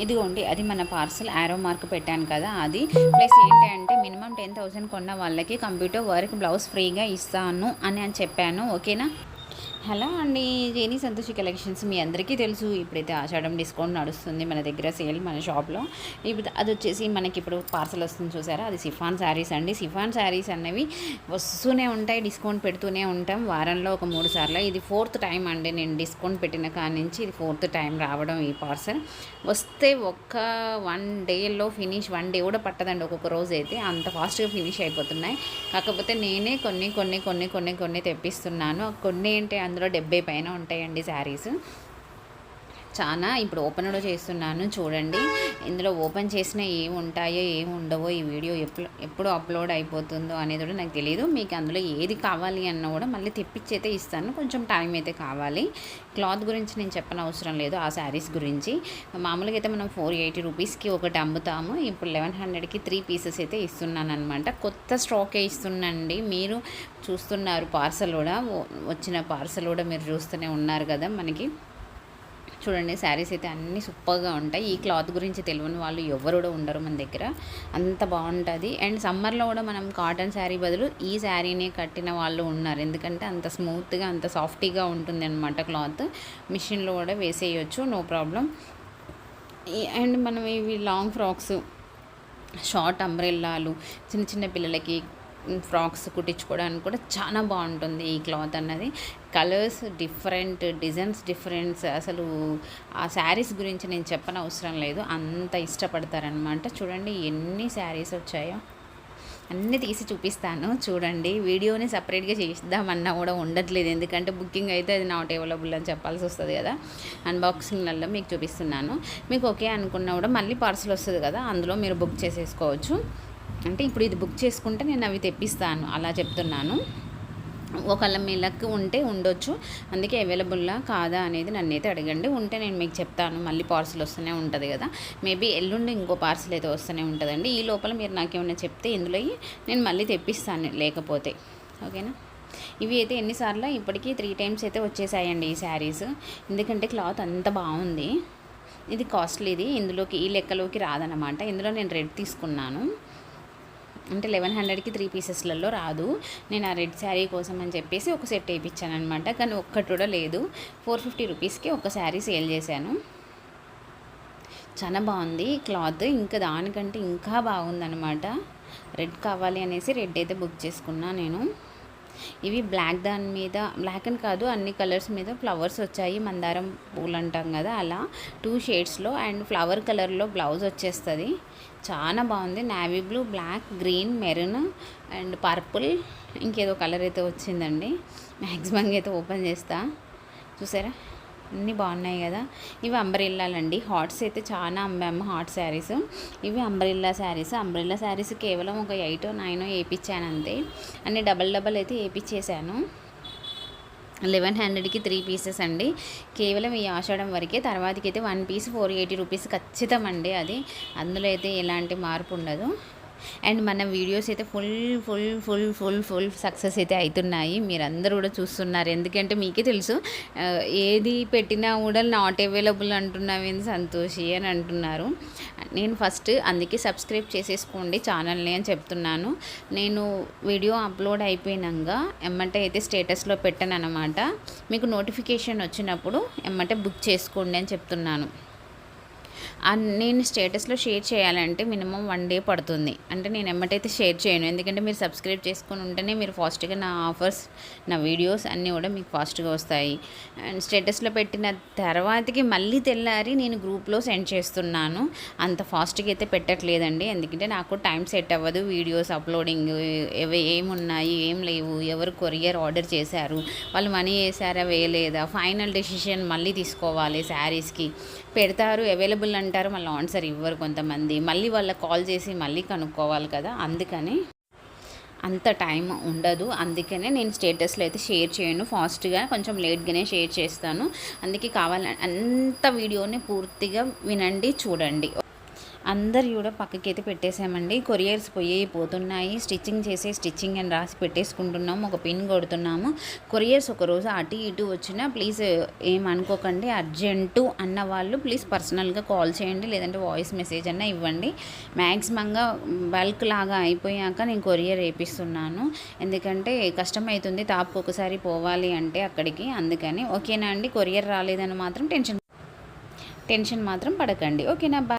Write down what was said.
ఇదిగోండి అది మన పార్సల్ యారో మార్క్ పెట్టాను కదా అది. ప్లస్ ఏంటంటే మినిమం టెన్ థౌసండ్ కొన్న వాళ్ళకి కంప్యూటర్ వర్క్ బ్లౌజ్ ఫ్రీగా ఇస్తాను అని అని చెప్పాను ఓకేనా? హలో అండి జేనీ సంతోషి కలెక్షన్స్ మీ అందరికీ తెలుసు. ఇప్పుడైతే ఆషాఢం డిస్కౌంట్ నడుస్తుంది మన దగ్గర సేల్ మన షాప్లో. ఇప్పుడు అది వచ్చేసి మనకి ఇప్పుడు పార్సల్ వస్తుంది చూసారా? అది సిఫాన్ శారీస్ అండి. సిఫాన్ శారీస్ అనేవి వస్తూనే ఉంటాయి డిస్కౌంట్ పెడుతూనే ఉంటాం. వారంలో ఒక మూడు సార్లు. ఇది ఫోర్త్ టైం అండి నేను డిస్కౌంట్ పెట్టిన కాడి నుంచి. ఇది ఫోర్త్ టైం రావడం ఈ పార్సల్. వస్తే ఒక్క వన్ డేలో ఫినిష్ వన్ డే కూడా పట్టదండి ఒక్కొక్క రోజు అయితే. అంత ఫాస్ట్గా ఫినిష్ అయిపోతున్నాయి. కాకపోతే నేనే కొన్ని కొన్ని కొన్ని కొన్ని కొన్ని తెప్పిస్తున్నాను. కొన్ని ఏంటి అందులో డెబ్బై పైన ఉంటాయండి శారీస్. చాలా ఇప్పుడు ఓపెన్ కూడా చేస్తున్నాను చూడండి. ఇందులో ఓపెన్ చేసిన ఏమి ఉంటాయో ఏమి ఉండవో ఈ వీడియో ఎప్పుడు ఎప్పుడు అప్లోడ్ అయిపోతుందో అనేది కూడా నాకు తెలియదు మీకు అందులో ఏది కావాలి అన్న కూడా మళ్ళీ తెప్పించైతే అయితే ఇస్తాను. కొంచెం టైం అయితే కావాలి. క్లాత్ గురించి నేను చెప్పని అవసరం లేదు ఆ శారీస్ గురించి. మామూలుగా అయితే మనం ఫోర్ ఎయిటీ రూపీస్కి ఒకటి అమ్ముతాము. ఇప్పుడు లెవెన్ హండ్రెడ్కి త్రీ పీసెస్ అయితే ఇస్తున్నాను అనమాట కొత్త స్టాకే ఇస్తున్నానండి మీరు చూస్తున్నారు పార్సల్ కూడా వచ్చిన పార్సల్ కూడా మీరు చూస్తూనే ఉన్నారు కదా మనకి. చూడండి శారీస్ అయితే అన్నీ సూపర్గా ఉంటాయి. ఈ క్లాత్ గురించి తెలియని వాళ్ళు ఎవరు కూడా ఉండరు మన దగ్గర. అంత బాగుంటుంది. అండ్ సమ్మర్లో కూడా మనం కాటన్ శారీ బదులు ఈ శారీనే కట్టిన వాళ్ళు ఉన్నారు. ఎందుకంటే అంత స్మూత్గా అంత సాఫ్టీగా ఉంటుంది అనమాట క్లాత్. మిషన్లో కూడా వేసేయచ్చు నో ప్రాబ్లం. అండ్ మనం ఇవి లాంగ్ ఫ్రాక్స్ షార్ట్ అంబ్రెల్లాలు చిన్న చిన్న పిల్లలకి ఫ్రాక్స్ కుట్టించుకోవడానికి కూడా చాలా బాగుంటుంది ఈ క్లాత్ అన్నది. Colours different designs differents. అసలు ఆ శారీస్ గురించి నేను చెప్పని అవసరం లేదు. అంత ఇష్టపడతారనమాట చూడండి ఎన్ని శారీస్ వచ్చాయో. అన్నీ తీసి చూపిస్తాను. చూడండి. వీడియోని సపరేట్గా చేద్దామన్నా కూడా ఉండట్లేదు. ఎందుకంటే బుకింగ్ అయితే అది నాట్ అవైలబుల్ అని చెప్పాల్సి వస్తుంది కదా. అన్బాక్సింగ్లలో మీకు చూపిస్తున్నాను. మీకు ఓకే అనుకున్నా కూడా మళ్ళీ పార్సల్ వస్తుంది కదా. అందులో మీరు బుక్ చేసేసుకోవచ్చు. అంటే ఇప్పుడు ఇది బుక్ చేసుకుంటే నేను అవి తెప్పిస్తాను అలా చెప్తున్నాను. ఒకళ్ళ మీ లక్ ఉంటే ఉండొచ్చు అందుకే అవైలబుల్లా కాదా అనేది నన్ను అయితే అడగండి. ఉంటే నేను మీకు చెప్తాను మళ్ళీ పార్సిల్ వస్తూనే ఉంటుంది కదా. మేబీ ఎల్లుండి ఇంకో పార్సిల్ అయితే వస్తూనే ఉంటుందండి. ఈ లోపల మీరు నాకేమైనా చెప్తే ఇందులో నేను మళ్ళీ తెప్పిస్తాను లేకపోతే. ఓకేనా? ఇవి అయితే ఎన్నిసార్లు? ఇప్పటికీ త్రీ టైమ్స్ అయితే వచ్చేసాయండి ఈ శారీస్. ఎందుకంటే క్లాత్ అంత బాగుంది. ఇది కాస్ట్లీది. ఇందులోకి ఈ లెక్కలోకి రాదనమాట ఇందులో నేను రెడ్ తీసుకున్నాను. అంటే లెవెన్ హండ్రెడ్కి త్రీ పీసెస్లలో రాదు. నేను ఆ రెడ్ శారీ కోసం అని చెప్పేసి ఒక సెట్ వేయించాను అనమాట కానీ ఒక్కటి కూడా లేదు. ఫోర్ ఫిఫ్టీ రూపీస్కి ఒక శారీ సేల్ చేశాను. చాలా బాగుంది క్లాత్. ఇంకా దానికంటే ఇంకా బాగుందనమాట రెడ్ కావాలి అనేసి రెడ్ అయితే బుక్ చేసుకున్నా నేను. ఇవి బ్లాక్ దాని మీద బ్లాక్ అని కాదు అన్ని కలర్స్ మీద ఫ్లవర్స్ వచ్చాయి. మందారం పూలు అంటాం కదా అలా. టూ షేడ్స్లో అండ్ ఫ్లవర్ కలర్లో బ్లౌజ్ వచ్చేస్తుంది. చాలా బాగుంది. Navy blue black green maroon and purple ఇంకేదో కలర్ అయితే వచ్చిందండి. మ్యాక్సిమంగా అయితే ఓపెన్ చేస్తా. చూసారా? అన్నీ బాగున్నాయి కదా. ఇవి అంబరిల్లాలండి. హాట్స్ అయితే చాలా అమ్మాము హాట్ శారీస్. ఇవి అంబ్రెల్లా శారీస్. అంబ్రెల్లా శారీస్ కేవలం ఒక ఎయిట్ నైన్ వేయించాను అంతే అన్ని డబల్ డబల్ అయితే వేయించేసాను లెవెన్ హండ్రెడ్కి త్రీ పీసెస్ అండి. కేవలం ఈ ఆషాఢం వరకే తర్వాతకి అయితే one piece four eighty rupees ఖచ్చితం అండి అది. అందులో అయితే ఎలాంటి మార్పు ఉండదు అండ్ మన వీడియోస్ అయితే full full full full full success అయితే అవుతున్నాయి మీరందరూ కూడా చూస్తున్నారు. ఎందుకంటే మీకే తెలుసు ఏది పెట్టినా కూడా నాట్ అవైలబుల్ అంటున్నామేంది సంతోషి అని అంటున్నారు. నేను ఫస్ట్ అందుకే సబ్స్క్రైబ్ చేసేసుకోండి ఛానల్ని అని చెప్తున్నాను. నేను వీడియో అప్లోడ్ అయిపోయినాక ఎమ్మటే అయితే స్టేటస్లో పెట్టాను అనమాట మీకు నోటిఫికేషన్ వచ్చినప్పుడు ఎమ్మటే బుక్ చేసుకోండి అని చెప్తున్నాను. నేను స్టేటస్లో షేర్ చేయాలంటే మినిమం వన్ డే పడుతుంది. అంటే నేను ఎమ్మటైతే షేర్ చేయను. ఎందుకంటే మీరు సబ్స్క్రైబ్ చేసుకుని ఉంటేనే మీరు ఫాస్ట్గా నా ఆఫర్స్ నా వీడియోస్ అన్నీ కూడా మీకు ఫాస్ట్గా వస్తాయి. అండ్ స్టేటస్లో పెట్టిన తర్వాతకి మళ్ళీ తెల్లారి నేను గ్రూప్లో సెండ్ చేస్తున్నాను. అంత ఫాస్ట్గా అయితే పెట్టట్లేదండి. ఎందుకంటే నాకు టైం సెట్ అవ్వదు. వీడియోస్ అప్లోడింగ్ ఏవి ఏమున్నాయి ఏం లేవు ఎవరు కొరియర్ ఆర్డర్ చేశారు వాళ్ళు మనీ వేసారా వేయలేదా ఫైనల్ డెసిషన్ మళ్ళీ తీసుకోవాలి శారీస్కి. పెడతారు అవైలబుల్ అంటారు మళ్ళీ ఆన్సర్ ఇవ్వరు కొంతమంది. మళ్ళీ వాళ్ళకి కాల్ చేసి మళ్ళీ కనుక్కోవాలి కదా అందుకని అంత టైం ఉండదు. అందుకనే నేను స్టేటస్లో అయితే షేర్ చేయను. ఫాస్ట్గా కొంచెం లేట్గానే షేర్ చేస్తాను. అందుకే కావాలి అంత వీడియోని పూర్తిగా వినండి చూడండి. అందరు కూడా పక్కకి అయితే పెట్టేసామండి. కొరియర్స్ పోయి పోతున్నాయి. స్టిచ్చింగ్ చేసే స్టిచ్చింగ్ అని రాసి పెట్టేసుకుంటున్నాము. ఒక పిన్ కొడుతున్నాము. కొరియర్స్ ఒక రోజు అటు ఇటు వచ్చినా ప్లీజ్ ఏమనుకోకండి అర్జెంటు అన్న వాళ్ళు ప్లీజ్ పర్సనల్గా కాల్ చేయండి. లేదంటే వాయిస్ మెసేజ్ అన్న ఇవ్వండి. మ్యాక్సిమంగా బల్క్ లాగా అయిపోయాక నేను కొరియర్ వేపిస్తున్నాను. ఎందుకంటే కష్టం అవుతుంది. తాపుకు ఒకసారి పోవాలి అంటే అక్కడికి. అందుకని ఓకేనా అండి? కొరియర్ రాలేదని మాత్రం టెన్షన్ టెన్షన్ మాత్రం పడకండి. ఓకేనా? బాయ్